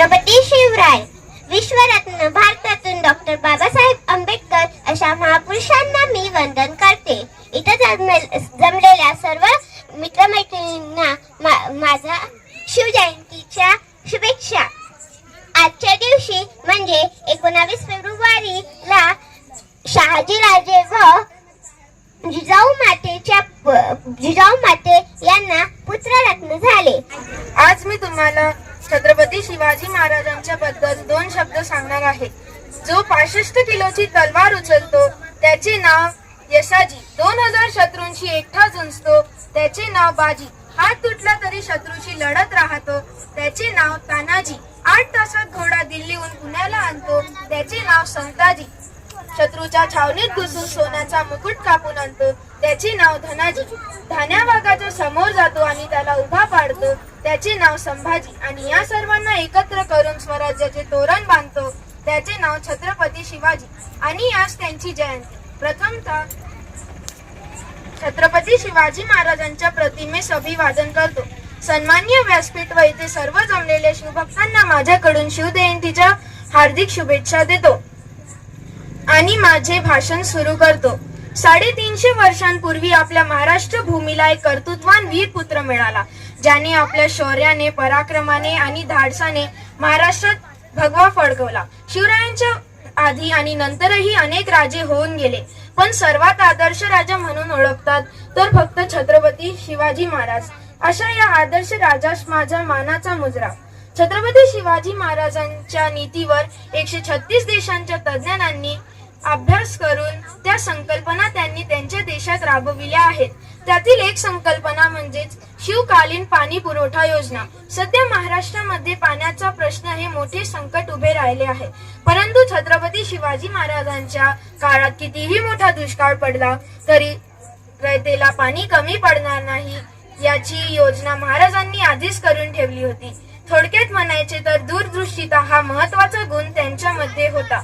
छत्रपती शिवराय. विश्वरत्न भारतातून डॉक्टर बाबासाहेब आंबेडकर अशा महापुरुषांना मी वंदन करते. इथं जमले- जमलेल्या सर्व मित्रमैत्रिणींना मा- माझा शिवजयंतीच्या शुभेच्छा. आजच्या दिवशी म्हणजे एकोणावीस फेब्रुवारीला शहाजीराजे व जिजाऊ मातेच्या प- जिजाऊ माते यांना पुत्ररत्न झाले आज मी तुम्हाला छत्रपती शिवाजी महाराजांच्या बद्दल दोन शब्द सांगणार आहे. जो पासष्ट किलोची तलवार उचलतो त्याचे नाव यशाजी. दोन हजार शत्रूंशी एकटा झुंजतो त्याचे नाव बाजी. हात तुटला तरी शत्रूशी लढत राहतो त्याचे नाव तानाजी. आठ तासात घोडा दिल्लीहून पुण्याला आणतो त्याचे नाव संताजी. शत्रूच्या छावणीत घुसून सोन्याचा मुकुट कापून आणतो. त्याचे नाव धनाजी. धान्या वाघाच्या समोर जातो आणि त्याला उभा पाडतो. त्याचे नाव संभाजी. आणि या सर्वांना एकत्र करून स्वराज्याचे तोरण बांधतो. त्याचे नाव छत्रपती शिवाजी. आणि आज त्यांची जयंती. प्रथमतः छत्रपती शिवाजी महाराजांच्या प्रतिमेस अभिवादन करतो. सन्मान्य व्यासपीठ व इथे सर्व जमलेल्या शिवभक्तांना माझ्याकडून शिवजयंतीच्या हार्दिक शुभेच्छा देतो. आणि माझे भाषण सुरू करतो. साडेतीनशे वर्षांपूर्वी आपल्या महाराष्ट्र भूमीला एक कर्तृत्वान वीर पुत्र मिळाला ज्याने आपल्या शौर्याने पराक्रमाने आणि धाडसाने महाराष्ट्रात भगवा फडकवला. शिवरायांच्या आधी आणि नंतरही अनेक राजे होऊन गेले पण सर्वात आदर्श राजा म्हणून ओळखतात तर फक्त छत्रपती शिवाजी महाराज. अशा या आदर्श राजास माझा मानाचा मुजरा. छत्रपती शिवाजी महाराजांच्या नीतीवर एकशे छत्तीस देशांच्या तज्ज्ञांनी अभ्यास करून त्या संकल्पना त्यांनी त्यांच्या देशात राबविल्या आहेत. त्यातील एक संकल्पना म्हणजेच शिवकालीन पाणी पुरवठा योजना. सध्या महाराष्ट्रामध्ये पाण्याचा प्रश्न हे मोठे संकट उभे राहिले आहे. परंतु छत्रपती शिवाजी महाराजांच्या काळात कितीही मोठा दुष्काळ पडला तरी रयतेला पाणी कमी पडणार नाही याची योजना महाराजांनी आधीच करून ठेवली होती. थोडक्यात म्हणायचे तर दूरदृष्टीता हा महत्त्वाचा गुण त्यांच्यामध्ये होता.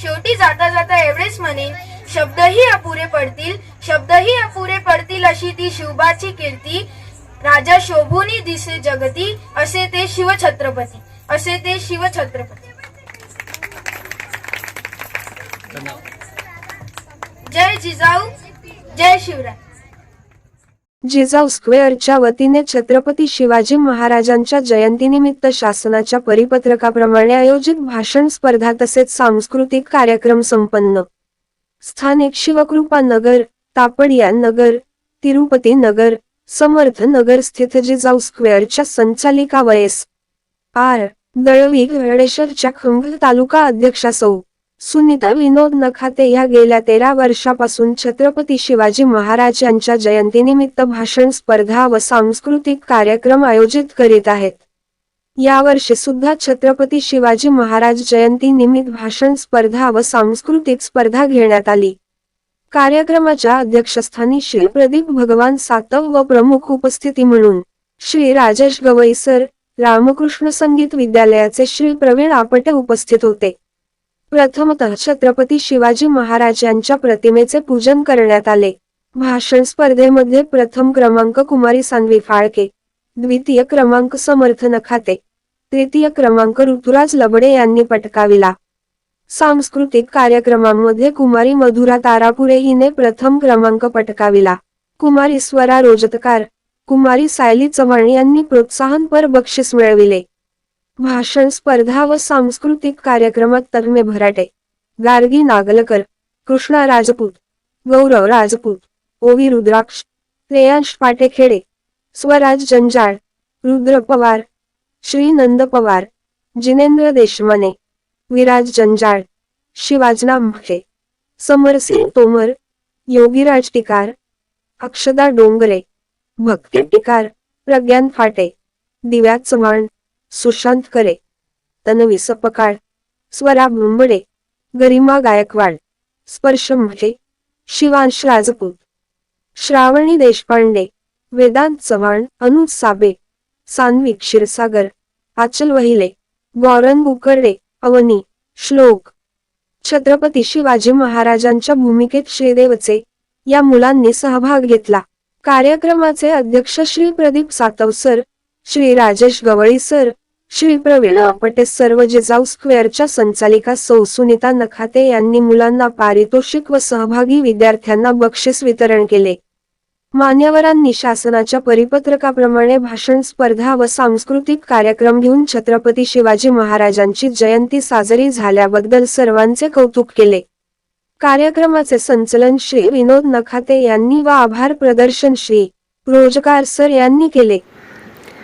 शेवटी जाता जाता एवढेच म्हणेन शब्दही अपुरे पडतील शब्दही अपुरे पडतील अशी ती शिवबाची कीर्ती राजा शोभूनी दिसे जगती असे ते शिवछत्रपती असे ते शिवछत्रपती. जय जिजाऊ जय शिवराय. जिजाऊ स्क्वेअरच्या वतीने छत्रपती शिवाजी महाराजांच्या जयंतीनिमित्त शासनाच्या परिपत्रकाप्रमाणे आयोजित भाषण स्पर्धा तसेच सांस्कृतिक कार्यक्रम संपन्न. स्थानिक शिवकृपा नगर तापडिया नगर तिरुपती नगर समर्थ नगर स्थित जिजाऊ स्क्वेअरच्या संचालिका वयस. आर. दळवी गळेश्वरच्या खंभ तालुका अध्यक्षा सौ. सुनीता विनोद नखाते या गेल्या तेरा वर्षापासून छत्रपती शिवाजी महाराज यांच्या जयंतीनिमित्त भाषण स्पर्धा व सांस्कृतिक कार्यक्रम आयोजित करीत आहेत. यावर्षी सुद्धा छत्रपती शिवाजी महाराज जयंती निमित्त भाषण स्पर्धा व सांस्कृतिक स्पर्धा घेण्यात आली. कार्यक्रमाच्या अध्यक्षस्थानी श्री प्रदीप भगवान सातव व प्रमुख उपस्थिती म्हणून श्री राजेश गवईसर रामकृष्ण संगीत विद्यालयाचे श्री प्रवीण आपटे उपस्थित होते. प्रथमतः छत्रपती शिवाजी महाराज यांच्या प्रतिमेचे पूजन करण्यात आले. भाषण स्पर्धेमध्ये प्रथम क्रमांक कुमारी सानवी फाळके द्वितीय क्रमांक समर्थ नखाते तृतीय क्रमांक ऋतुराज लबडे यांनी पटकाविला. सांस्कृतिक कार्यक्रमांमध्ये कुमारी मधुरा तारापुरे हिने प्रथम क्रमांक पटकाविला. कुमारी स्वरा रोजतकार कुमारी सायली चव्हाण यांनी प्रोत्साहनपर बक्षीस मिळविले. भाषण स्पर्धा व सांस्कृतिक कार्यक्रमात तन्मे भराटे गार्गी नागलकर कृष्णा राजपूत गौरव राजपूत ओवी रुद्राक्ष श्रेयांश पाटेखेडे स्वराज जंजाळ रुद्र पवार श्री नंद पवार जिनेंद्र देशमाने विराज जंजाळ शिवाजना म्हे समरसिंग तोमर योगीराज टिकार अक्षदा डोंगरे भक्ती टिकार प्रज्ञान फाटे दिव्या चव्हाण सुशांत करे. तनवी सपकाळ. स्वरा मुंबडे. गरिमा गायकवाड. स्पर्श म्हणजे शिवांश राजपूत. श्रावणी देशपांडे. वेदांत चव्हाण अनुज साबे. सान्वी क्षीरसागर. आचल वहिले. गौरन बुकर्डे. अवनी. श्लोक. छत्रपती शिवाजी महाराजांच्या भूमिकेत श्रीदेवचे. या मुलांनी सहभाग घेतला. कार्यक्रमाचे अध्यक्ष श्री प्रदीप सातव सर श्री राजेश गवळी सर श्री प्रवीण आपटे सर्व जेजाऊ स्क्वेअरच्या संचालिका सौ सुनीता नखाते यांनी मुलांना पारितोषिक व सहभागी विद्यार्थ्यांना बक्षीस वितरण केले. मान्यवरांनी शासनाच्या परिपत्रकाप्रमाणे भाषण स्पर्धा व सांस्कृतिक कार्यक्रम घेऊन छत्रपती शिवाजी महाराजांची जयंती साजरी झाल्याबद्दल सर्वांचे कौतुक केले. कार्यक्रमाचे संचलन श्री विनोद नखाते यांनी व आभार प्रदर्शन श्री रोजगार सर यांनी केले.